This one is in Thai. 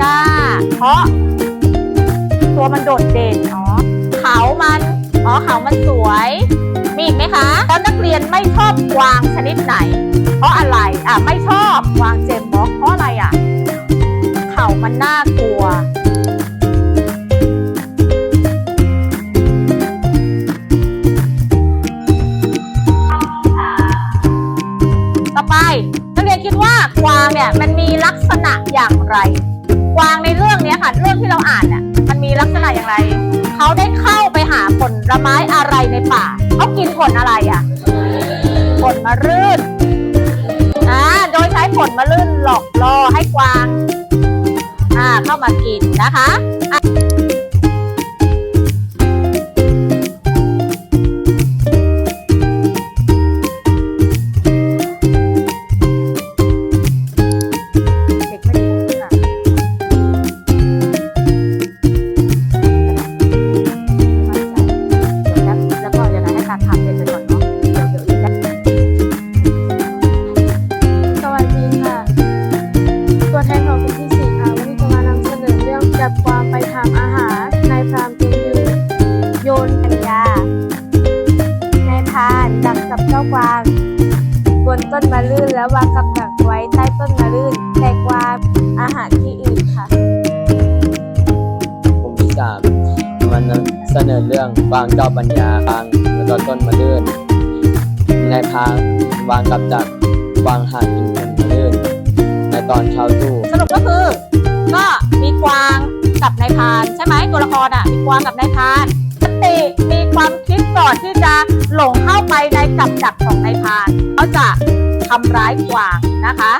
จ้า เพราะ ตัวมันโดดเด่นอ๋อเขามันอ๋อเขามันสวย มีอีกไหมคะแล้วนักเรียนไม่ชอบวางชนิดไหน เพราะอะไรอะไม่ชอบวางเจมบ็อกเพราะอะไรอะ เขามันน่ากลัวต่อไปนักเรียนคิดว่ากวางเนี่ยมันมีลักษณะอย่างไร กวางในเรื่องนี้ค่ะ เรื่องที่เราอ่านเนี่ยมันมีลักษณะอย่างไร เขาได้เข้าไปหาผลไม้อะไรในป่าเขากินผลอะไรอะ ผลมะรื่นอ่าโดยใช้ผลมะรื่นหลอกล่อให้กวาง อ่าเข้ามากินนะคะ กจับเจ้ากวาง บนต้นมะลื่นแล้ววางกับดักไว้ใต้ต้นมะลื่นแต่กวางอาหารที่อื่นค่ะกลุ่มที่สามมันนำเสนอเรื่องวางเจ้าปัญญาบางแล้วก็ต้นมะลื่นในพางวางกับจักรวางหากินผลมะลื่นในตอนเช้าตู่สรุปก็คือ ก็มีกวางกับนายพรานใช่ไหมตัวละครอะมีกวางกับนายพรานสติมีความคิด ก่อนที่จะหลงเข้าไปในกับดักของนายพานเขาจะทำร้ายกวางนะคะ